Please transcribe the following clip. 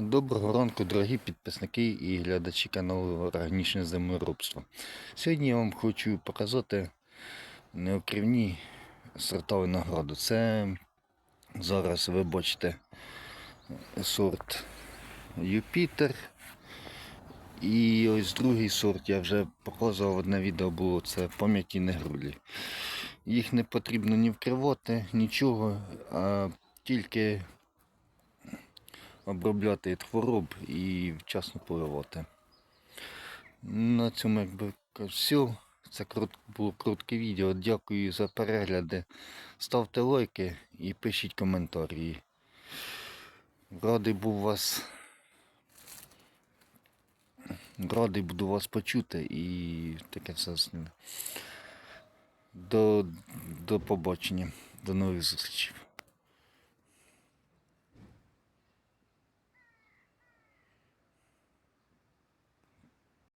Доброго ранку, дорогі підписники і глядачі каналу Органічне землеробство. Сьогодні я вам хочу показати неокрівні сорта винограду. Це зараз ви бачите сорт Юпітер. І ось другий сорт я вже показував одне відео було, це пам'яті негрулі. Їх не потрібно ні вкривати, нічого, а тільки обробляти від хвороб і вчасно поливати. На цьому якби все. Це було коротке відео. Дякую за перегляди. Ставте лайки і пишіть коментарі. Радий був вас. Радий буду вас почути і таке все. До, до побачення. До нових зустрічей.